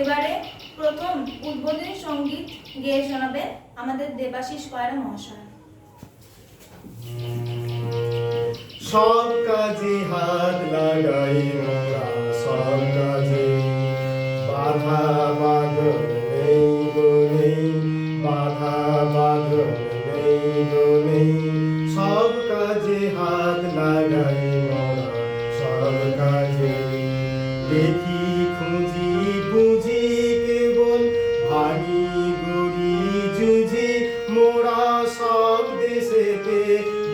এবারে প্রথম উদ্বোধনী সংগীত গেয়ে শোনাবে আমাদের দেবাশিস কয়রা মহাশয়। সব কাজে হাত লাগাই সব কাজে বাধা বাঁধন নেই গো বাধা সব কাজে হাত লাগাই সব কাজে দেখি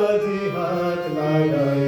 the heart, my.